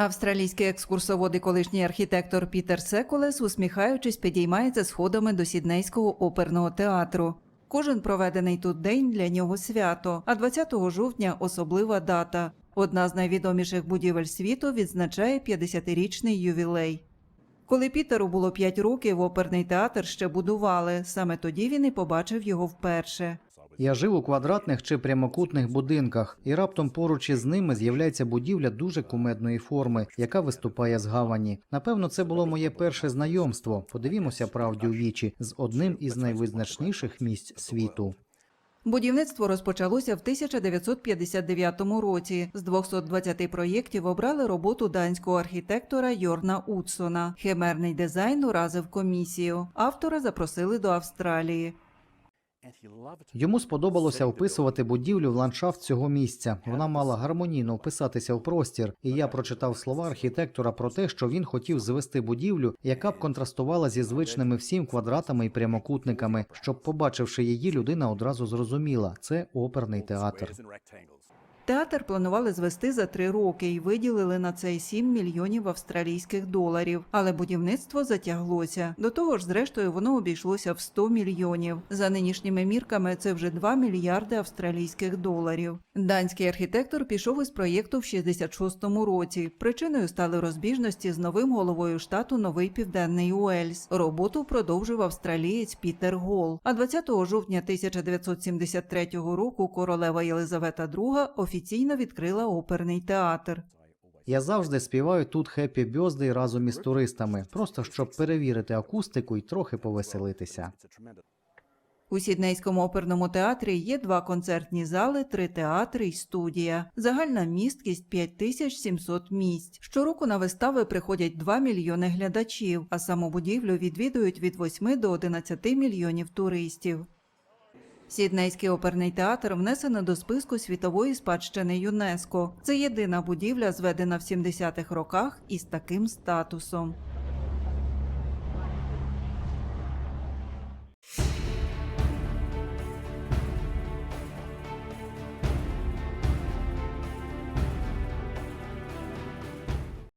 Австралійський екскурсовод і колишній архітектор Пітер Секолес, усміхаючись, підіймається сходами до Сіднейського оперного театру. Кожен проведений тут день для нього свято, а 20 жовтня особлива дата. Одна з найвідоміших будівель світу відзначає 50-річний ювілей. Коли Пітеру було 5 років, оперний театр ще будували. Саме тоді він і побачив його вперше. Я жив у квадратних чи прямокутних будинках, і раптом поруч із ними з'являється будівля дуже кумедної форми, яка виступає з гавані. Напевно, це було моє перше знайомство. Подивімося правді у вічі з одним із найвизначніших місць світу. Будівництво розпочалося в 1959 році. З 220 проєктів обрали роботу данського архітектора Йорна Утсона. Химерний дизайн уразив комісію. Автора запросили до Австралії. Йому сподобалося описувати будівлю в ландшафт цього місця. Вона мала гармонійно вписатися в простір, і я прочитав слова архітектора про те, що він хотів звести будівлю, яка б контрастувала зі звичними всім квадратами і прямокутниками, щоб, побачивши її, людина одразу зрозуміла це оперний театр. Театр планували звести за три роки і виділили на це 7 мільйонів австралійських доларів. Але будівництво затяглося. До того ж, зрештою, воно обійшлося в 100 мільйонів. За нинішніми мірками це вже 2 мільярди австралійських доларів. Данський архітектор пішов із проєкту в 66-му році. Причиною стали розбіжності з новим головою штату Новий Південний Уельс. Роботу продовжив австралієць Пітер Гол. А 20 жовтня 1973 року королева Єлизавета II офіційно відкрила оперний театр. Я завжди співаю тут хеппі бьоздей разом із туристами, просто щоб перевірити акустику і трохи повеселитися. У Сіднейському оперному театрі є два концертні зали, три театри і студія. Загальна місткість 5700 місць. Щороку на вистави приходять 2 мільйони глядачів, а саму будівлю відвідують від 8 до 11 мільйонів туристів. Сіднейський оперний театр внесено до списку світової спадщини ЮНЕСКО. Це єдина будівля, зведена в 70-х роках із таким статусом.